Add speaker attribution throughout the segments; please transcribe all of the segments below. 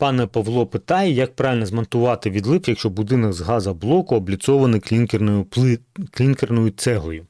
Speaker 1: Пане Павло питає, як правильно змонтувати відлив, якщо будинок з газоблоку обліцований клінкерною, пли... клінкерною цеглою.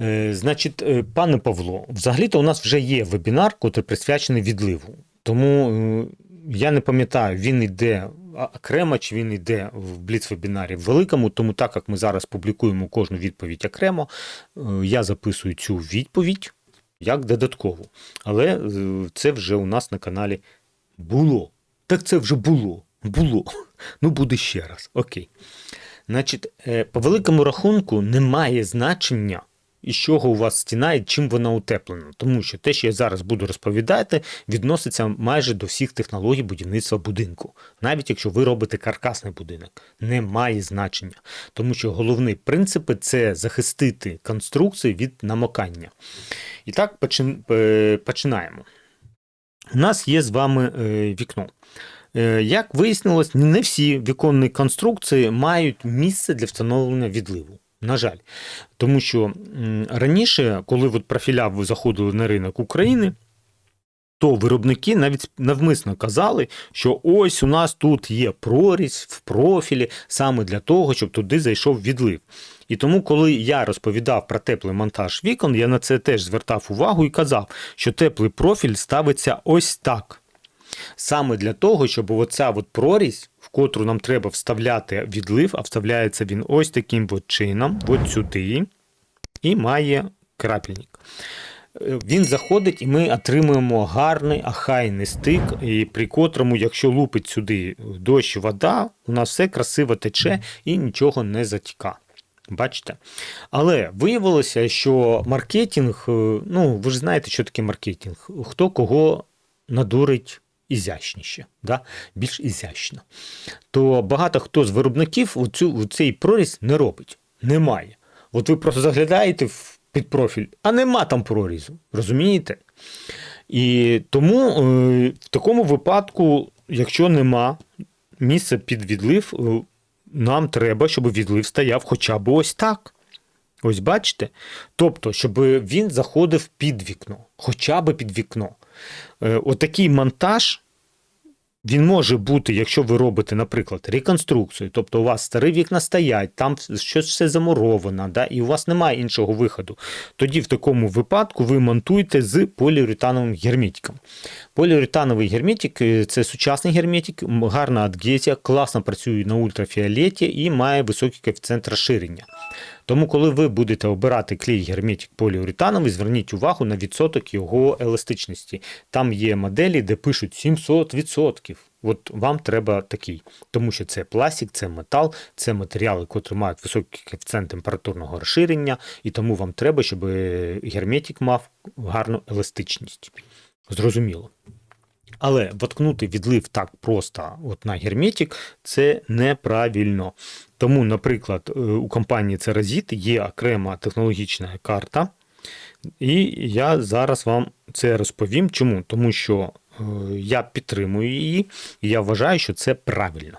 Speaker 1: Е, значить, е, пане Павло, взагалі-то у нас вже є вебінар, який присвячений відливу. Тому е, я не пам'ятаю, він йде окремо чи він йде в бліц-вебінарі великому. Тому так як ми зараз публікуємо кожну відповідь окремо, е, я записую цю відповідь як додаткову. Але е, це вже у нас на каналі було. Так це вже було. Було. Ну, буде ще раз. Окей. Значить, е, по великому рахунку немає значення, із чого у вас стіна і чим вона утеплена. Тому що те, що я зараз буду розповідати, відноситься майже до всіх технологій будівництва будинку. Навіть якщо ви робите каркасний будинок, немає значення. Тому що головний принцип це захистити конструкцію від намокання. І так е, починаємо. У нас є з вами е, вікно. Е, Як вияснилось, не всі віконні конструкції мають місце для встановлення відливу. На жаль, тому що раніше, коли от профіля заходили на ринок України, то виробники навіть навмисно казали, що ось у нас тут є прорізь в профілі саме для того, щоб туди зайшов відлив. І тому, коли я розповідав про теплий монтаж вікон, я на це теж звертав увагу і казав, що теплий профіль ставиться ось так. Саме для того, щоб оця от прорізь, в котру нам треба вставляти відлив, а вставляється він ось таким от чином, от сюди, і має крапельник. Е, Він заходить, і ми отримуємо гарний ахайний стик, і при котрому, якщо лупить сюди дощ, вода, у нас все красиво тече і нічого не затіка. Бачите? Але виявилося, що маркетинг, е, ну ви ж знаєте, що таке маркетинг. Хто кого надурить ізящніше, да? більш ізящно. То багато хто з виробників оцю, цей проріз не робить. Немає. От ви просто заглядаєте під профіль, а нема там прорізу. Розумієте? І тому е, в такому випадку, якщо нема місця під відлив, е, нам треба, щоб відлив стояв хоча б ось так. Ось бачите? Тобто, щоб він заходив під вікно, хоча б під вікно. Е, Отакий монтаж. Він може бути, якщо ви робите, наприклад, реконструкцію, тобто у вас старі вікна стоять, там щось все замуровано, да, і у вас немає іншого виходу. Тоді в такому випадку ви монтуєте з поліуретановим герметиком. Поліуретановий герметик е, це сучасний герметик, гарна адгезія, класно працює на ультрафіолеті і має високий коефіцієнт розширення. Тому, коли ви будете обирати клей герметик поліуретановий, зверніть увагу на відсоток його еластичності. Там є моделі, де пишуть 700%. От вам треба такий, тому що це пластик, це метал, це матеріали, котрі мають високий коефіцієнт температурного розширення, і тому вам треба, щоб герметик мав гарну еластичність. Зрозуміло. Але воткнути відлив так просто от на герметик це неправильно. Тому, наприклад, е, у компанії Cerazit є окрема технологічна карта, і я зараз вам це розповім. Чому? Тому що е, я підтримую її, і я вважаю, що це правильно.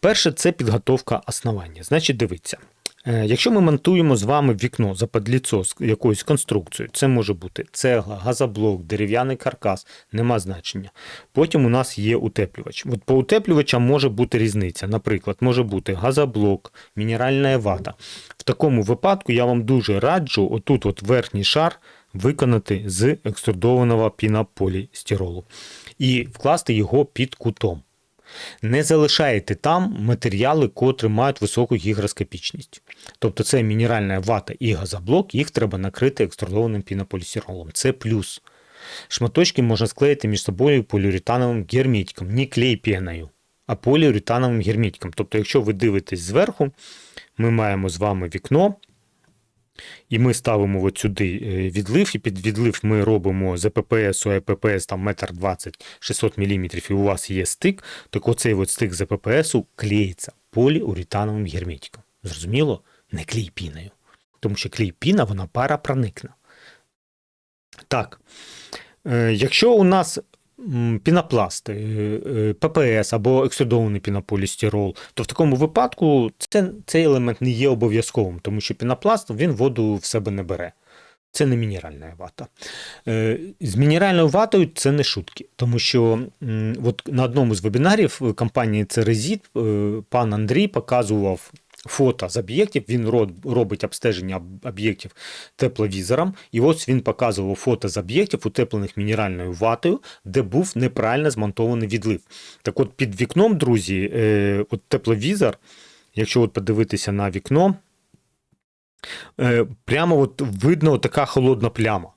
Speaker 1: Перше, це підготовка основання. Значить, дивіться. Е, Якщо ми монтуємо з вами вікно за подліцо з якоюсь конструкцією, це може бути цегла, газоблок, дерев'яний каркас, нема значення. Потім у нас є утеплювач. От по утеплювачам може бути різниця. Наприклад, може бути газоблок, мінеральна вата. В такому випадку я вам дуже раджу отут от верхній шар виконати з екструдованого пінополістиролу і вкласти його під кутом. Не залишаєте там матеріали, котрі мають високу гігроскопічність. Тобто це мінеральна вата і газоблок, їх треба накрити екструдованим пінополістиролом. Це плюс. Шматочки можна склеїти між собою поліуретановим герметиком, не клей пеною, а поліуретановим герметиком. Тобто, якщо ви дивитесь зверху, ми маємо з вами вікно, і ми ставимо от сюди е, відлив, і під відлив ми робимо з ЕППС, у ЕППС там 1,20 м 600 мм, і у вас є стик, так оцей от стик з ЕППСу клеїться поліуретановим герметиком. Зрозуміло? Не клей піною. Тому що клей піна, вона парапроникна. Так. Е, Якщо у нас пінопласт, е, е, ППС або екструдований пінополістирол, то в такому випадку це, цей елемент не є обов'язковим, тому що пінопласт він воду в себе не бере. Це не мінеральна вата. Е, З мінеральною ватою це не шутки, тому що от на одному з вебінарів компанії Церезіт пан Андрій показував фото з об'єктів. Він робить обстеження об'єктів тепловізором. І ось він показував фото з об'єктів, утеплених мінеральною ватою, де був неправильно змонтований відлив. Так от під вікном, друзі, е, от тепловізор, якщо от подивитися на вікно, е, прямо от видно така холодна пляма.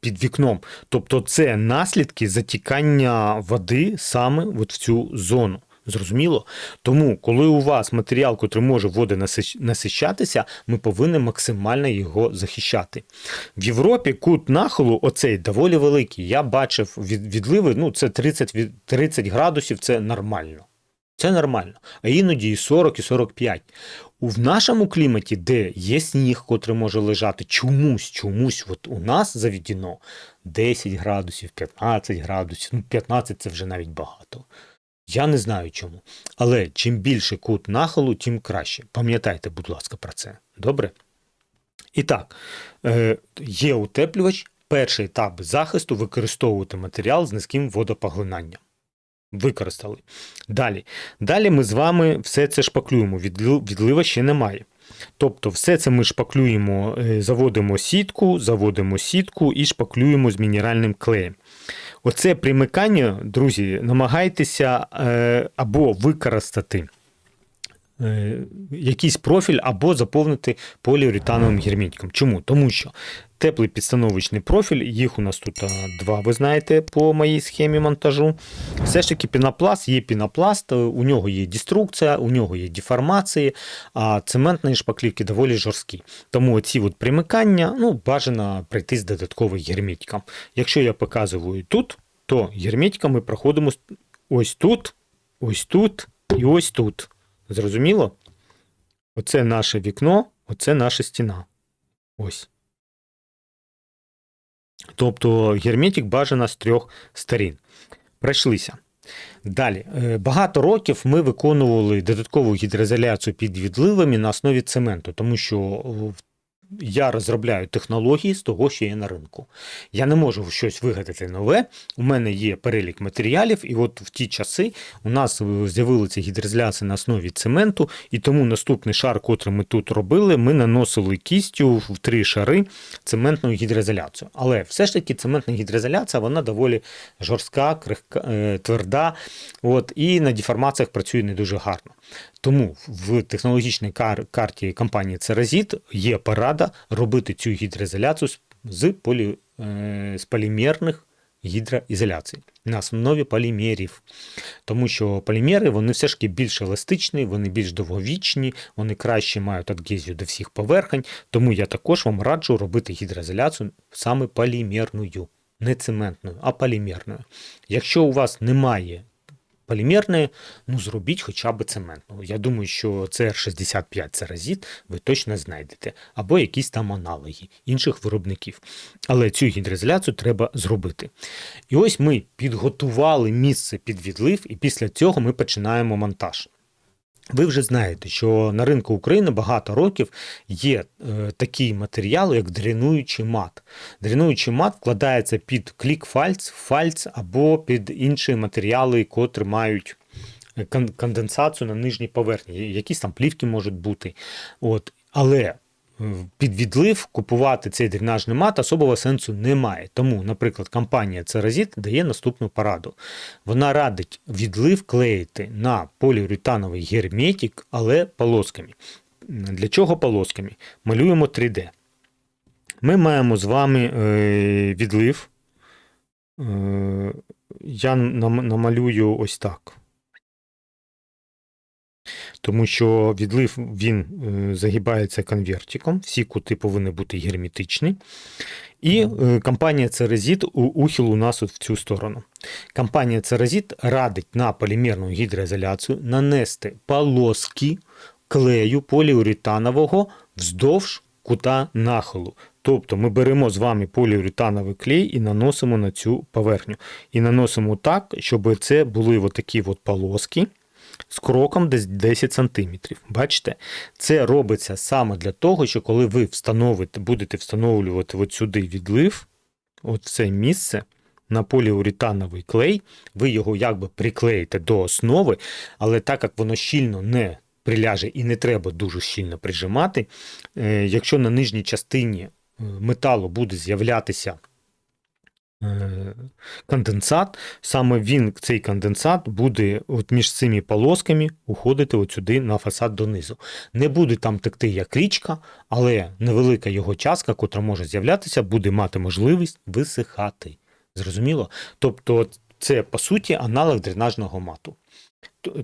Speaker 1: Під вікном. Тобто це наслідки затікання води саме от в цю зону. Зрозуміло? Тому, коли у вас матеріал, котрий може води насич- насичатися, ми повинні максимально його захищати. В Європі кут нахилу оцей доволі великий. Я бачив від, відливи, ну це 30, 30 градусів, це нормально. Це нормально. А іноді і 40, і 45. У в нашому кліматі, де є сніг, котрий може лежати, чомусь, чомусь, от у нас заведено 10 градусів, 15 градусів, ну 15 це вже навіть багато. Я не знаю чому. Але чим більше кут нахилу, тим краще. Пам'ятайте, будь ласка, про це. Добре? І так, е, є утеплювач. Перший етап захисту використовувати матеріал з низьким водопоглинанням. Використали. Далі. Далі ми з вами все це шпаклюємо. Відлива ще немає. Тобто, все це ми шпаклюємо, е, заводимо сітку, заводимо сітку і шпаклюємо з мінеральним клеєм. Оце примикання, друзі, намагайтеся е, або використати якийсь профіль, або заповнити поліуретановим герметиком. Чому? Тому що теплий підстановочний профіль, їх у нас тут два, ви знаєте, по моїй схемі монтажу. Все ж таки пінопласт є пінопласт, е, у нього є деструкція, у нього є деформації, а цементні шпаклівки доволі жорсткі. Тому ці от примикання ну, бажано пройти з додатковим герметиком. Якщо я показую тут, то герметиком ми проходимо ось тут, ось тут і ось тут. Зрозуміло? Оце наше вікно, оце наша стіна. Ось. Тобто герметик бажано з трьох сторін. Пройшлися. Далі. Е, Багато років ми виконували додаткову гідроізоляцію під відливами на основі цементу, тому що о, я розробляю технології з того, що є на ринку. Я не можу щось вигадати нове. У мене є перелік матеріалів, і от в ті часи у нас е, з'явилася гідроізоляція на основі цементу, і тому наступний шар, котрий ми тут робили, ми наносили кістю в три шари цементну гідроізоляцію. Але все ж таки цементна гідроізоляція вона доволі жорстка, крихка, е, тверда, от, і на деформаціях працює не дуже гарно. Тому в технологічній кар- карті компанії Церазіт є порада робити цю гідроізоляцію з- з, полі, е, з полімерних гідроізоляцій на основі полімерів. Тому що полімери вони все ж таки більш еластичні, вони більш довговічні, вони краще мають адгезію до всіх поверхень. Тому я також вам раджу робити гідроізоляцію саме полімерною, не цементною, а полімерною. Якщо у вас немає полімерної, ну зробіть хоча б цементну. Я думаю, що CR65 церазіт ви точно знайдете, або якісь там аналоги інших виробників. Але цю гідроізоляцію треба зробити. І ось ми підготували місце під відлив, і після цього ми починаємо монтаж. Ви вже знаєте, що на ринку України багато років є е, такий матеріал, як дренуючий мат. Дренуючий мат вкладається під клік-фальц, фальц або під інші матеріали, котрі мають е, конденсацію на нижній поверхні. Якісь там плівки можуть бути. От. Але під відлив купувати цей дренажний мат особого сенсу немає. Тому, наприклад, компанія Церазіт дає наступну пораду. Вона радить відлив клеїти на поліуретановий герметик, але полосками. Для чого полосками? Малюємо 3D. Ми маємо з вами е, відлив. Е, я намалюю ось так. Тому що відлив він е, загибається конвертиком, всі кути повинні бути герметичні. І е, компанія Церезіт ухил у нас от в цю сторону. Компанія Церезіт радить на полімерну гідроізоляцію нанести полоски клею поліуретанового вздовж кута нахилу. Тобто ми беремо з вами поліуретановий клей і наносимо на цю поверхню. І наносимо так, щоб це були от такі от полоски. З кроком десь 10 см. Бачите, це робиться саме для того, що коли ви встановите, будете встановлювати от сюди відлив, от це місце на поліуретановий клей, ви його якби приклеїте до основи, але так як воно щільно не приляже і не треба дуже щільно прижимати, е, якщо на нижній частині е, металу буде з'являтися конденсат, саме він, цей конденсат, буде от між цими полосками уходити от сюди на фасад донизу. Не буде там текти як річка, але невелика його частка, котра може з'являтися, буде мати можливість висихати. Зрозуміло? Тобто, це по суті аналог дренажного мату.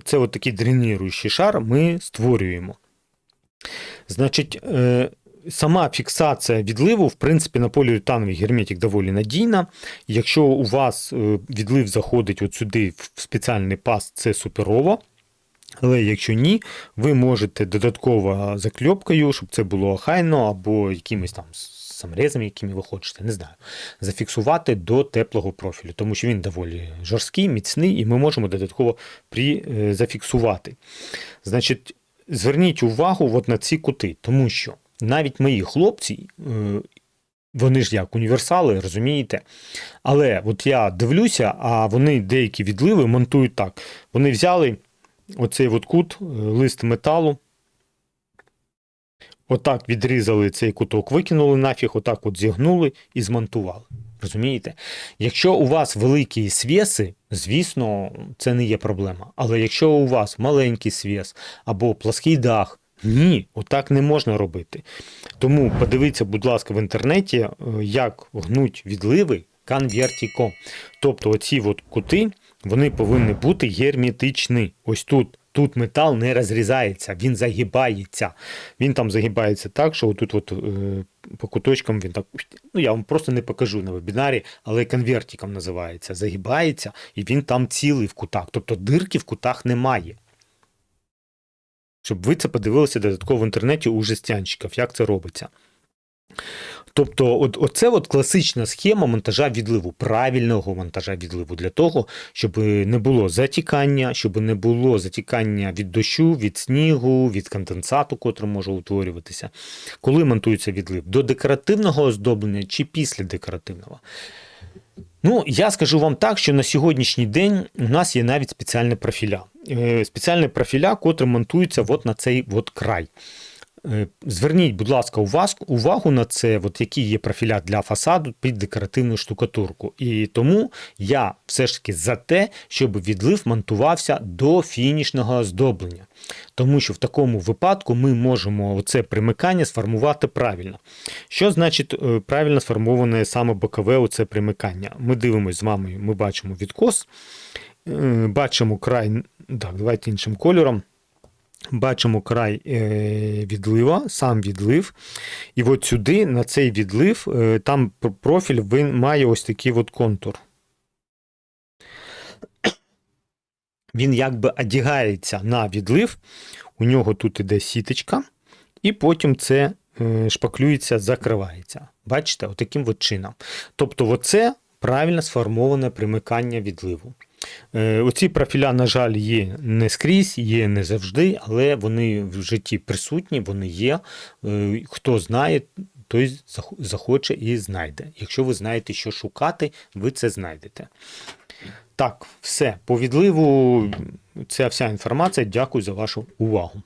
Speaker 1: Це от такий дренуючий шар ми створюємо. Значить, е, сама фіксація відливу, в принципі, на поліуретановий герметик доволі надійна. Якщо у вас е, відлив заходить от сюди в спеціальний паз, це суперово. Але якщо ні, ви можете додатково закльопкою, щоб це було охайно, або якимось там саморезами, якими ви хочете, не знаю, зафіксувати до теплого профілю, тому що він доволі жорсткий, міцний, і ми можемо додатково при, е, зафіксувати. Значить, зверніть увагу от на ці кути, тому що навіть мої хлопці, е, вони ж як універсали, розумієте? Але от я дивлюся, а вони деякі відливи монтують так. Вони взяли оцей от кут, е, лист металу. Отак відрізали цей куток, викинули нафіг, отак от зігнули і змонтували. Розумієте? Якщо у вас великі свєси, звісно, це не є проблема. Але якщо у вас маленький свєс або плаский дах, ні, отак не можна робити. Тому подивіться, будь ласка, в інтернеті, е, як гнуть відливи конвертіком. Тобто оці от кути, вони повинні бути герметичні. Ось тут. Тут метал не розрізається, він загибається. Він там загибається так, що отут от, е, по куточкам він так. Ну, я вам просто не покажу на вебінарі, але конвертиком називається. Загибається, і він там цілий в кутах. Тобто дирки в кутах немає. Щоб ви це подивилися додатково в інтернеті у жестянщиків, як це робиться. Тобто, от, оце от класична схема монтажа відливу, правильного монтажа відливу для того, щоб не було затікання, щоб не було затікання від дощу, від снігу, від конденсату, котрий може утворюватися. Коли монтується відлив? До декоративного оздоблення чи після декоративного? Ну, я скажу вам так, що на сьогоднішній день у нас є навіть спеціальні профіля. Спеціальне Спеціальні профіля, котрі монтуються от на цей от край. Е, Зверніть, будь ласка, увагу на це, от які є профіля для фасаду під декоративну штукатурку. І тому я все ж таки за те, щоб відлив монтувався до фінішного оздоблення. Тому що в такому випадку ми можемо оце примикання сформувати правильно. Що значить е, правильно сформоване саме бокове оце примикання? Ми дивимося з вами, ми бачимо відкос, е, бачимо край, так, давайте іншим кольором. Бачимо край е, відлива, сам відлив. І от сюди, на цей відлив, е, там профіль він має ось такий от контур. Він якби одягається на відлив, у нього тут іде сіточка, і потім це е, шпаклюється, закривається. Бачите, отаким от чином. Тобто, оце правильно сформоване примикання відливу. Е, Оці профіля, на жаль, є не скрізь, є не завжди, але вони в житті присутні, вони є. Е, Хто знає, той захоче і знайде. Якщо ви знаєте, що шукати, ви це знайдете. Так, все. По відливу це вся інформація. Дякую за вашу увагу.